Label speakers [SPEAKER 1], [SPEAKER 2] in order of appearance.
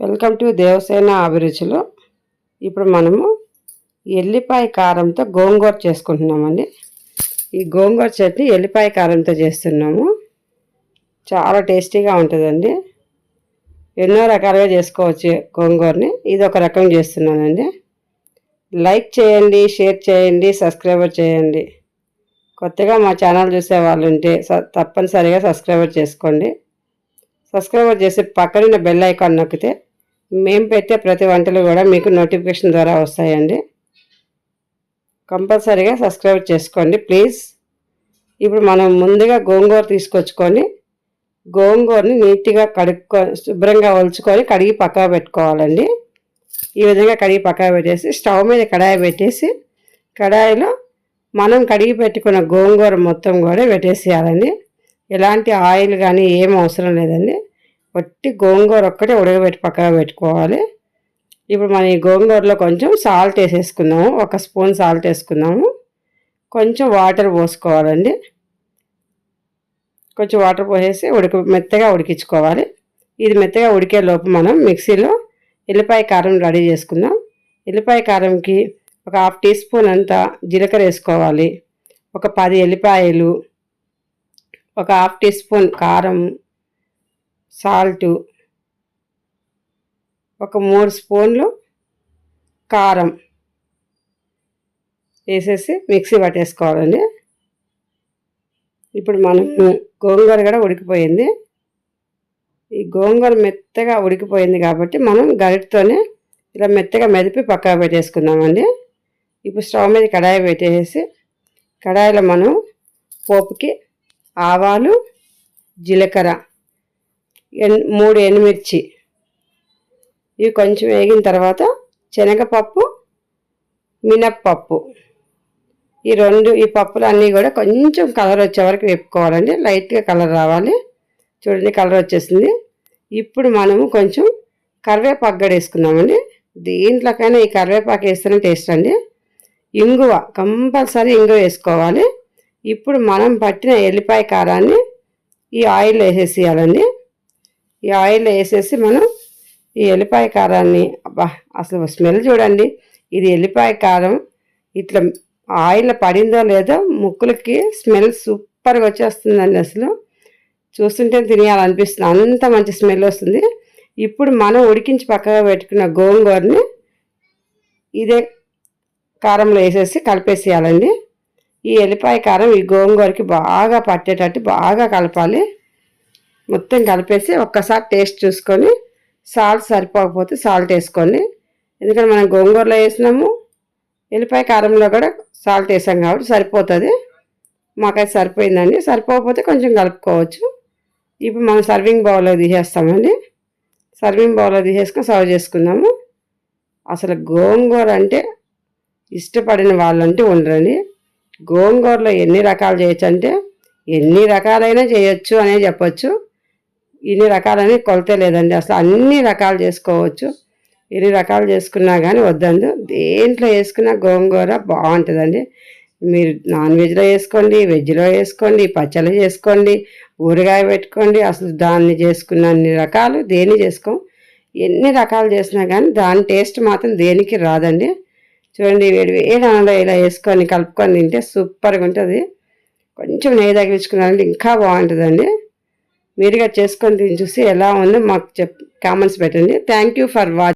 [SPEAKER 1] Welcome to Devasena అభిరుచులు. ఇప్పుడు మనము ఎల్లిపాయ కారంతో గోంగూర చేసుకుంటున్నామండి. ఈ గోంగూర చట్నీ ఎల్లిపాయ కారంతో చేస్తున్నాము. చాలా టేస్టీగా ఉంటుందండి. ఎన్నో రకాలుగా చేసుకోవచ్చు గోంగూరని. ఇది ఒక రకం చేస్తున్నానండి. లైక్ చేయండి షేర్ చేయండి సబ్స్క్రైబర్ చేయండి. కొత్తగా మా ఛానల్ చూసే వాళ్ళు ఉంటే తప్పనిసరిగా సబ్స్క్రైబర్ చేసుకోండి. సబ్స్క్రైబర్ చేసి పక్కన బెల్ ఐకాన్ నొక్కితే మేము పెట్టే ప్రతి వంటలు కూడా మీకు నోటిఫికేషన్ ద్వారా వస్తాయండి. కంపల్సరీగా సబ్స్క్రైబ్ చేసుకోండి ప్లీజ్. ఇప్పుడు మనం ముందుగా గోంగూర తీసుకొచ్చుకొని గోంగూరని నీట్గా కడుక్కో శుభ్రంగా ఒలుచుకొని కడిగి పక్కన పెట్టుకోవాలండి. ఈ విధంగా కడిగి పక్కన పెట్టేసి స్టవ్ మీద కడాయి పెట్టేసి కడాయిలో మనం కడిగి పెట్టుకున్న గోంగూర మొత్తం కూడా పెట్టేసేయాలండి. ఎలాంటి ఆయిల్ కానీ ఏం అవసరం లేదండి. ఒట్టి గోంగూర ఒక్కటే ఉడకబెట్టి పక్కన పెట్టుకోవాలి. ఇప్పుడు మనం ఈ గోంగూరలో కొంచెం సాల్ట్ వేసేసుకుందాము. ఒక స్పూన్ సాల్ట్ వేసుకుందాము. కొంచెం వాటర్ పోసుకోవాలండి. కొంచెం వాటర్ పోసేసి ఉడక మెత్తగా ఉడికించుకోవాలి. ఇది మెత్తగా ఉడికే లోపు మనం మిక్సీలో ఎల్లిపాయ కారం రెడీ చేసుకుందాం. ఎల్లిపాయ కారంకి ఒక హాఫ్ టీ స్పూన్ అంతా జీలకర్ర వేసుకోవాలి. ఒక పది ఎల్లిపాయలు ఒక హాఫ్ టీ స్పూన్ కారం సాల్టు ఒక మూడు స్పూన్లు కారం వేసేసి మిక్సీ పట్టేసుకోవాలండి. ఇప్పుడు మనము గోంగూర కూడా ఉడికిపోయింది. ఈ గోంగూర మెత్తగా ఉడికిపోయింది కాబట్టి మనం గరిటతోనే ఇలా మెత్తగా మెదిపి పక్కన పెట్టేసుకుందామండి. ఇప్పుడు స్టవ్ మీద కడాయి పెట్టేసి కడాయిలో మనం పోపుకి ఆవాలు జీలకర్ర మూడు ఎండుమిర్చి ఇవి కొంచెం వేగిన తర్వాత శనగపప్పు మినప్పప్పు. ఈ రెండు ఈ పప్పులు అన్నీ కూడా కొంచెం కలర్ వచ్చే వరకు వేపుకోవాలండి. లైట్గా కలర్ రావాలి. చూడండి కలర్ వచ్చేసింది. ఇప్పుడు మనము కొంచెం కరివేపాకు గడ వేసుకుందామండి. దీంట్లోకైనా ఈ కరివేపాకు వేస్తేనే టేస్ట్ అండి. ఇంగువ కంపల్సరీ ఇంగువ వేసుకోవాలి. ఇప్పుడు మనం పట్టిన ఎల్లిపాయ కారాన్ని ఈ ఆయిల్ వేసేసేయాలండి. ఈ ఆయిల్ వేసేసి మనం ఈ ఎల్లిపాయ కారాన్ని అబ్బా అసలు స్మెల్ చూడండి. ఇది ఎల్లిపాయ కారం. ఇట్లా ఆయిల్ పడిందో లేదో ముక్కులకి స్మెల్ సూపర్గా వచ్చేస్తుందండి అసలు. చూస్తుంటే తినేయాలనిపిస్తుంది. అంత మంచి స్మెల్ వస్తుంది. ఇప్పుడు మనం ఉడికించి పక్కగా పెట్టుకున్న గోంగూరని ఇదే కారంలో వేసేసి కలిపేసేయాలండి. ఈ ఎల్లిపాయ కారం ఈ గోంగూరకి బాగా పట్టేటట్టు బాగా కలపాలి. మొత్తం కలిపేసి ఒక్కసారి టేస్ట్ చూసుకొని సాల్ట్ సరిపోకపోతే సాల్ట్ వేసుకోండి ఎందుకంటే మనం గోంగూరలో వేసినాము ఎల్లిపాయ కారంలో కూడా సాల్ట్ వేసాం కాబట్టి సరిపోతుంది. మాకైతే సరిపోయిందండి. సరిపోకపోతే కొంచెం కలుపుకోవచ్చు. ఇప్పుడు మనం సర్వింగ్ బౌల్లో తీసేస్తామండి. సర్వింగ్ బౌల్లో తీసేసుకొని సర్వ్ చేసుకుందాము. అసలు గోంగూర అంటే ఇష్టపడిన వాళ్ళంటే ఉండరండి. గోంగూరలో ఎన్ని రకాలు చేయొచ్చు అంటే ఎన్ని రకాలైనా చేయొచ్చు అనే చెప్పొచ్చు. ఇన్ని రకాలని కొలతే లేదండి. అసలు అన్ని రకాలు చేసుకోవచ్చు. ఇన్ని రకాలు చేసుకున్నా కానీ వద్దండి. దేంట్లో వేసుకున్న గోంగూర బాగుంటుందండి. మీరు నాన్ వెజ్లో వేసుకోండి వెజ్లో వేసుకోండి పచ్చళ్ళు చేసుకోండి ఊరగాయ పెట్టుకోండి. అసలు దాన్ని చేసుకున్న అన్ని రకాలు దేన్ని చేసుకో? ఎన్ని రకాలు చేసినా కానీ దాని టేస్ట్ మాత్రం దేనికి రాదండి. చూడండి వేడి వేడి అన్నంలో ఇలా వేసుకొని కలుపుకొని తింటే సూపర్గా ఉంటుంది. కొంచెం నెయ్యి తగిలించుకున్నారంటే ఇంకా బాగుంటుందండి. మీరుగా చేసుకొని చూసి ఎలా ఉందో మాకు చెప్ కామెంట్స్ పెట్టండి. Thank you for watch